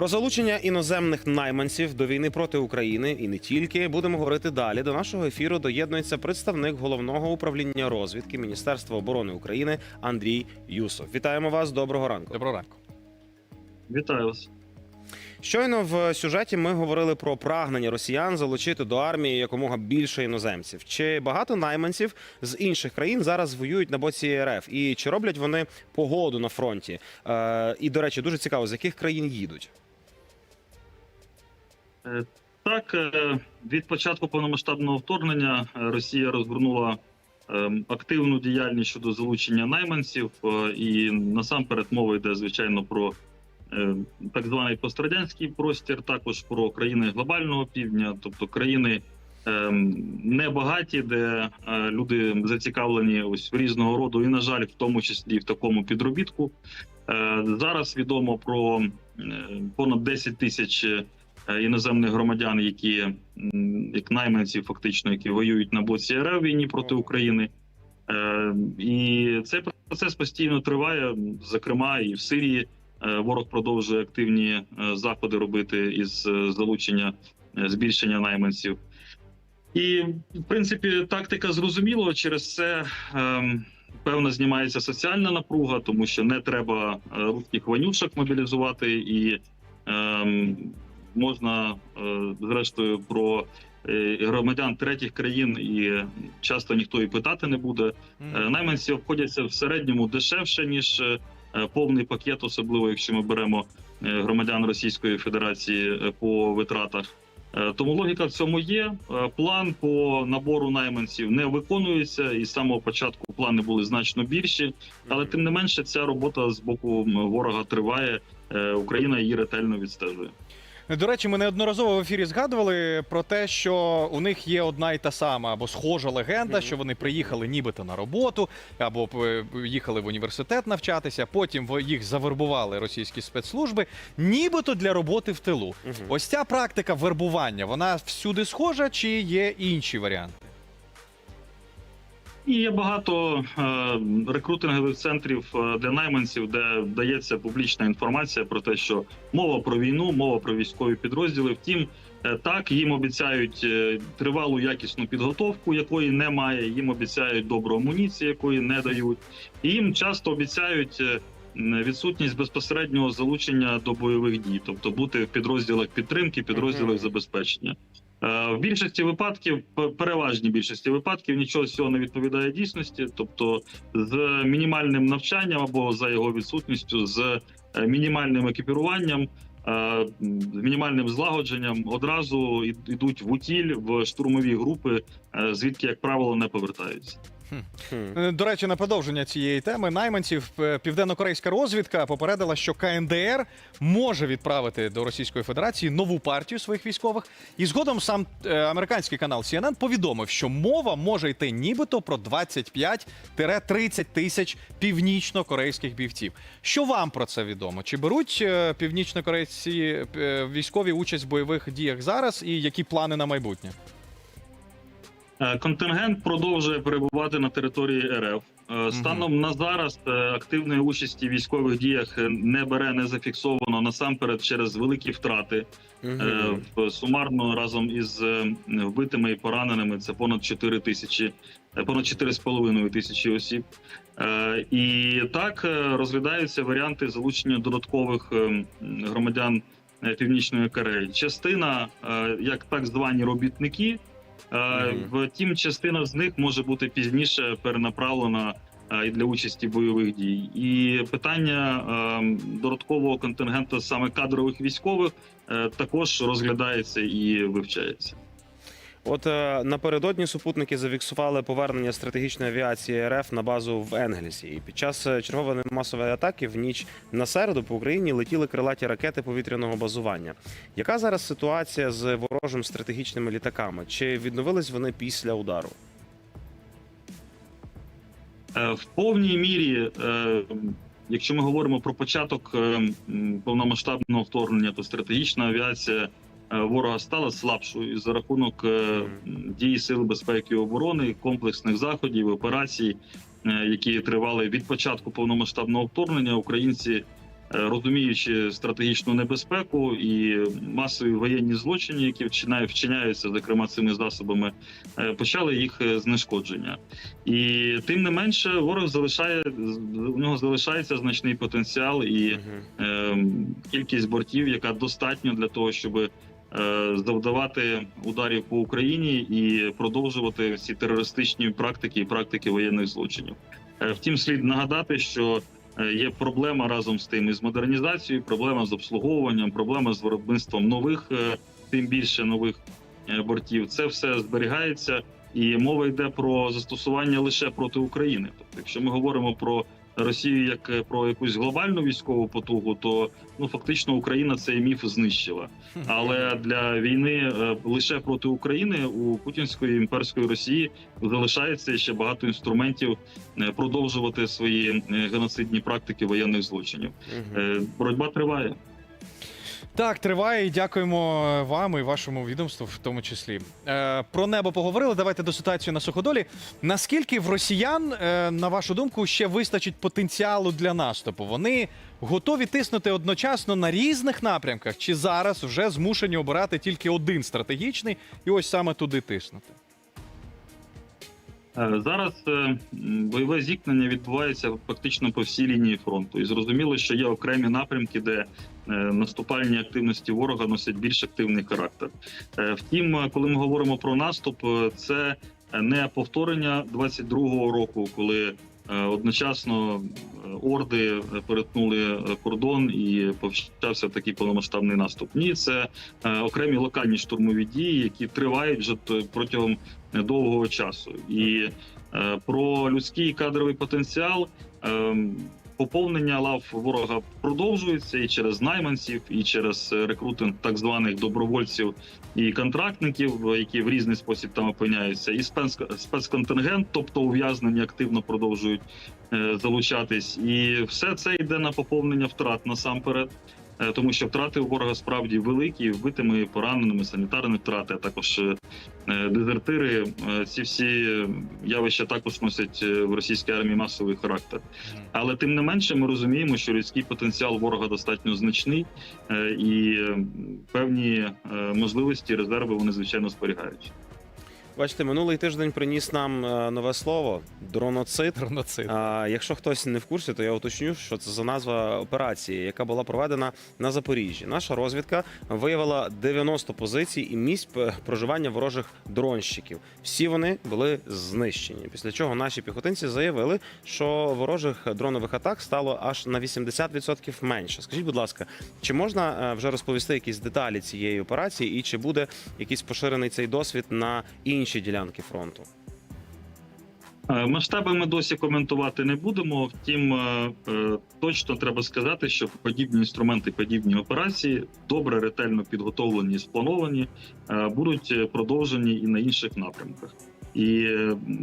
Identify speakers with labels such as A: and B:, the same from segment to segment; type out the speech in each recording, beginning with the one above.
A: Про залучення іноземних найманців до війни проти України і не тільки будемо говорити далі. До нашого ефіру доєднується представник головного управління розвідки Міністерства оборони України Андрій Юсов. Вітаємо вас. Доброго ранку.
B: Доброго ранку.
C: Вітаю вас.
A: Щойно в сюжеті ми говорили про прагнення росіян залучити до армії якомога більше іноземців. Чи багато найманців з інших країн зараз воюють на боці РФ? І чи роблять вони погоду на фронті? Е, і до речі, дуже цікаво, з яких країн їдуть?
C: Е, Так, е, від початку повномасштабного вторгнення е, Росія розгорнула е, активну діяльність щодо залучення найманців, і насамперед мова йде звичайно про так званий пострадянський простір, також про країни глобального півдня, тобто країни е, небагаті, де люди зацікавлені ось різного роду, і на жаль, в тому числі в такому підробітку. Зараз відомо про понад 10 тисяч іноземних громадян, які як найманці, фактично, які воюють на боці РФ війні проти України. Е, І цей процес постійно триває. Зокрема, і в Сирії е, ворог продовжує активні е, заходи робити із е, залучення е, збільшення найманців. І в принципі тактика зрозуміла через це. ем, Певно, знімається соціальна напруга, тому що не треба е, русських вонючок мобілізувати, і ем, можна е, зрештою про е, громадян третіх країн, і часто ніхто і питати не буде. Е, Найманці обходяться в середньому дешевше ніж повний пакет, особливо якщо ми беремо громадян Російської Федерації по витратах. Тому логіка в цьому є. План по набору найманців не виконується, і з самого початку плани були значно більші. Але тим не менше, ця робота з боку ворога триває. Україна її ретельно відстежує.
B: До речі, ми неодноразово в ефірі згадували про те, що у них є одна і та сама або схожа легенда, що вони приїхали нібито на роботу, або їхали в університет навчатися. Потім їх завербували російські спецслужби, нібито для роботи в тилу. Ось ця практика вербування, вона всюди схожа, чи є інші варіанти?
C: І є багато е, рекрутингових центрів е, для найманців, де дається публічна інформація про те, що мова про війну, мова про військові підрозділи. Втім, е, так їм обіцяють тривалу якісну підготовку, якої немає. Їм обіцяють добру амуніцію, якої не дають. І їм часто обіцяють. Відсутність безпосереднього залучення до бойових дій, тобто бути в підрозділах підтримки, підрозділах забезпечення. Е, В більшості випадків, переважній більшості випадків, нічого з цього не відповідає дійсності. Тобто, з мінімальним навчанням або за його відсутністю, з е, мінімальним екіпіруванням, е, з мінімальним злагодженням одразу йдуть в утіль в штурмові групи, звідки, як правило, не повертаються.
B: Е, До речі, на продовження цієї теми найманців е, південно-корейська розвідка попередила, що КНДР може відправити до Російської Федерації нову партію своїх військових. І згодом сам е, американський канал CNN повідомив, що мова може йти нібито про 25-30 тисяч північно-корейських бійців. Що вам про це відомо? Чи беруть північно-корейці військові участь в бойових діях зараз, і які плани на майбутнє?
C: Е, Контингент продовжує перебувати на території РФ. Е, Станом на зараз е, активної участі в військових діях не бере, не зафіксовано насамперед через великі втрати. В- Сумарно разом із вбитими і пораненими це понад 4 тисячі, понад 4,5 тисячі осіб. І так розглядаються варіанти залучення додаткових громадян Північної Кореї. Частина, як так звані робітники. Втім, частина з них може бути пізніше перенаправлена. е, І для участі бойових дій, і питання е, додаткового контингенту саме кадрових військових е, також розглядається і вивчається.
A: От е, напередодні супутники зафіксували повернення стратегічної авіації РФ на базу в Енгельсі. І під час е, чергової масової атаки в ніч на середу по Україні летіли крилаті ракети повітряного базування. Яка зараз ситуація з ворожим стратегічними літаками? Чи відновились вони після удару?
C: Е, В повній мірі, якщо ми говоримо про початок повномасштабного вторгнення, то стратегічна авіація ворога стала слабшою за рахунок е, дії сил безпеки і оборони, комплексних заходів, операцій, е, які тривали від початку повномасштабного вторгнення, українці розуміючи стратегічну небезпеку і масові воєнні злочини, які вчиняються, зокрема цими засобами, е, почали їх е, знешкодження. І тим не менше, ворог залишає у нього залишається значний потенціал і е, кількість бортів, яка достатньо для того, щоб е, завдавати ударів по Україні і продовжувати ці терористичні практики і практики воєнних злочинів. Е, Втім, слід нагадати, що е, є проблема разом з тим із модернізацією, проблема з обслуговуванням, проблема з виробництвом нових, е, тим більше нових е, бортів. Це все зберігається, і мова йде про застосування лише проти України. Тобто, якщо ми говоримо про Росію як е, про якусь глобальну військову потугу, то ну фактично Україна цей міф знищила. Але для війни е, лише проти України у путінської імперської Росії залишається ще багато інструментів е, продовжувати свої геноцидні практики воєнних злочинів. Боротьба триває.
B: Так, триває і дякуємо вам і вашому відомству, в тому числі. Е, про небо поговорили. Давайте до ситуації на суходолі. Наскільки в росіян, е, на вашу думку, ще вистачить потенціалу для наступу? Вони готові тиснути одночасно на різних напрямках, чи зараз вже змушені обирати тільки один стратегічний, і ось саме туди тиснути?
C: Е, Зараз е, бойове зіткнення відбувається фактично по всій лінії фронту, і зрозуміло, що є окремі напрямки, де е, наступальні активності ворога носять більш активний характер. Втім, коли ми говоримо про наступ, це не повторення 22-го року, коли одночасно е, орди е, перетнули е, кордон і почався такий повномасштабний наступ. Ні, це е, окремі локальні штурмові дії, які тривають вже протягом довгого часу. І е, про людський кадровий потенціал е, поповнення лав ворога продовжується і через найманців, і через е, рекрутинг так званих добровольців і контрактників, які в різний спосіб там опиняються, і спец- спецконтингент, тобто ув'язнені активно продовжують е, залучатись, і все це йде на поповнення втрат насамперед. Е, Тому що втрати у ворога справді великі, вбитими, пораненими, санітарні втрати, а також е, дезертири. е, Ці всі явища також носять в російській армії масовий характер. Але тим не менше, ми розуміємо, що людський потенціал ворога достатньо значний, і певні можливості, резерви вони звичайно зберігають.
A: Бачите, минулий тиждень приніс нам е, нове слово дроноцид.
B: Дроноцид.
A: А якщо хтось не в курсі, то я уточню, що це за назва операції, яка була проведена на Запоріжжі. Наша розвідка виявила 90 позицій і місць п- проживання ворожих дронщиків. Всі вони були знищені. Після чого наші піхотинці заявили, що ворожих дронових атак стало аж на 80% менше. Скажіть, будь ласка, чи можна е, вже розповісти якісь деталі цієї операції, і чи буде якийсь поширений цей досвід на інші ділянки фронту?
C: Е, Масштаби ми досі коментувати не будемо. Втім, е, е, точно треба сказати, що подібні інструменти, подібні операції добре, ретельно підготовлені і сплановані, будуть продовжені і на інших напрямках. І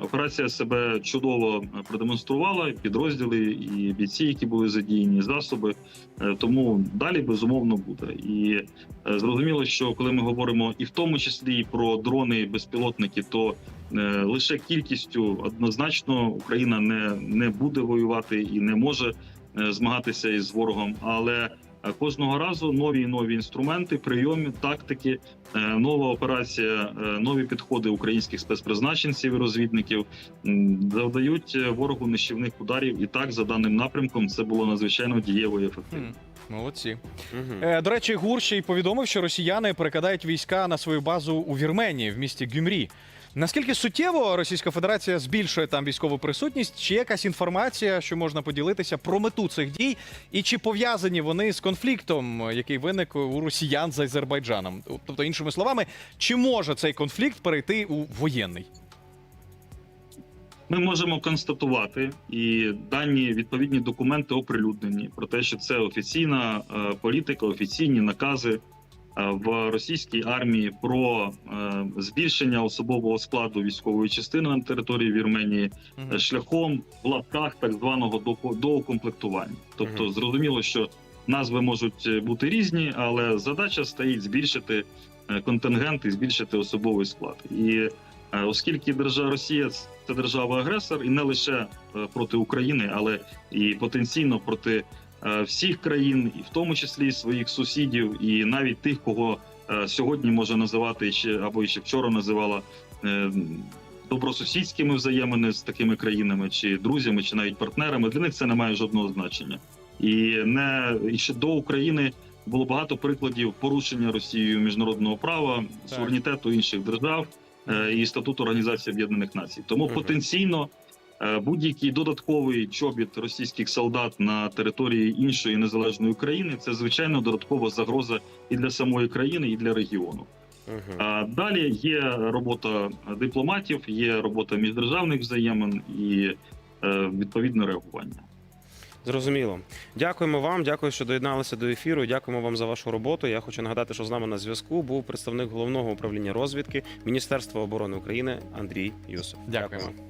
C: операція себе чудово е, продемонструвала. Підрозділи і бійці, які були задіяні, засоби. Е, Тому далі безумовно буде. І е, зрозуміло, що коли ми говоримо і в тому числі і про дрони, і безпілотники, то лише кількістю однозначно Україна не, не буде воювати і не може змагатися із ворогом, але кожного разу нові і нові інструменти, прийоми, тактики, е, нова операція, е, нові підходи українських спецпризначенців і розвідників завдають е, ворогу нищівних ударів. І так, за даним напрямком, це було надзвичайно дієво і ефективно.
B: Молодці.
A: Угу.
B: Е, До речі, ГУР ще й повідомив, що росіяни перекидають війська на свою базу у Вірменії в місті Гюмрі. Наскільки суттєво Російська Федерація збільшує там військову присутність? Чи якась інформація, що можна поділитися про мету цих дій, і чи пов'язані вони з конфліктом, який виник у росіян з Азербайджаном? Тобто, іншими словами, чи може цей конфлікт перейти у воєнний?
C: Ми можемо констатувати, і дані відповідні документи оприлюднені про те, що це офіційна е, політика, офіційні накази в російській армії про е, збільшення особового складу військової частини на території Вірменії е, шляхом в лапках так званого доукомплектування. Тобто,
A: Мгм.
C: зрозуміло, що назви можуть е, бути різні, але задача стоїть збільшити е, контингент і збільшити особовий склад. І е, оскільки держава Росія це держава-агресор, і не лише е, проти України, але і потенційно проти е, всіх країн, і в тому числі своїх сусідів, і навіть тих, кого е, сьогодні може називати ще або ще вчора називала е, добросусідськими взаємини з такими країнами, чи друзями, чи навіть партнерами. Для них це не має жодного значення. І не і ще до України було багато прикладів порушення Росією міжнародного права, суверенітету інших держав е, і статуту Організації Об'єднаних Націй. Тому потенційно е, будь-який додатковий чобіт російських солдат на території іншої незалежної країни це звичайно додаткова загроза і для самої країни, і для регіону. А далі є робота дипломатів, є робота міждержавних взаємин і е, відповідне реагування.
A: Зрозуміло. Дякуємо вам. Дякую, що доєдналися до ефіру. Дякуємо вам за вашу роботу. Я хочу нагадати, що з нами на зв'язку був представник головного управління розвідки Міністерства оборони України Андрій Юсов.
B: Дякуємо.